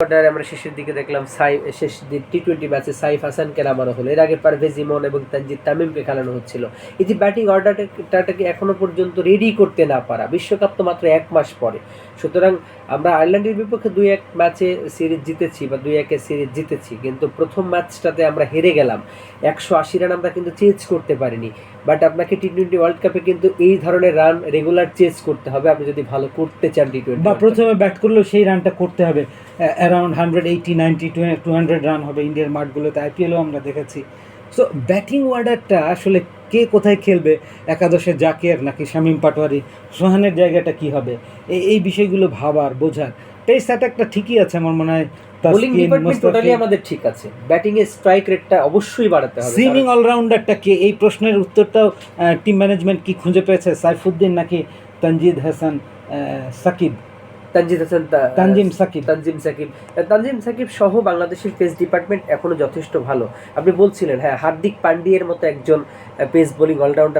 অর্ডারে আমরা শেষের দিকে দেখলাম সাই শেষ টি টোয়েন্টি ম্যাচে সাইফ হাসানকে নামানো হলো। এর আগে পারভেজ ইমন এবং তানজিদ তামিমকে খেলানো হচ্ছিল। এই যে ব্যাটিং অর্ডারটাকে এখনও পর্যন্ত রেডি করতে না পারা? বিশ্বকাপ তো মাত্র এক মাস পরে। সুতরাং আমরা আয়ারল্যান্ডের বিপক্ষে দুই এক ম্যাচে সিরিজ জিতেছি বা দুই একে সিরিজ জিতেছি। কিন্তু প্রথম ম্যাচটাতে আমরা হেরে গেলাম। একশো আশি রান আমরা কিন্তু চেঞ্জ করতে পারিনি। বাট আপনাকে টি টোয়েন্টি ওয়ার্ল্ড কাপে কিন্তু এই ধরনের রান রেগুলার চেঞ্জ করতে হবে। আপনি যদি ভালো করতে চান টি টোয়েন্টি বা প্রথমে ব্যাট করলেও সেই রানটা করতে হবে। Around hundred eighty ninety two hundred run হবে ইন্ডিয়ার মাঠগুলোতে আইপিএলও আমরা দেখেছি। সো ব্যাটিং অর্ডারটা আসলে কে কোথায় খেলবে? একাদশে জাকের নাকি শামীম পাটোয়ারি? সোহানের জায়গাটা কি হবে? এই বিষয়গুলো ভাবার বোঝার। পেস অ্যাটাকটা ঠিকই আছে আমার মনে হয়। বোলিং ডিপার্টমেন্ট টোটালি আমাদের ঠিক আছে। ব্যাটিং এর স্ট্রাইক রেটটা অবশ্যই বাড়াতে হবে। সুইমিং অলরাউন্ডারটা কে? এই প্রশ্নের উত্তরটাও টিম ম্যানেজমেন্ট কি খুঁজে পেয়েছে? সাইফুদ্দিন নাকি তানজিদ হাসান সাকিব? তানজিদ হাসান তানজিম সাকিব। তানজিম সাকিব। তানজিম সাকিব সহ বাংলাদেশের পেস ডিপার্টমেন্ট এখনও যথেষ্ট ভালো। আপনি বলছিলেন হ্যাঁ হার্দিক পান্ডিয়ের মতো একজন পেস বোলিং অলরাউন্ডার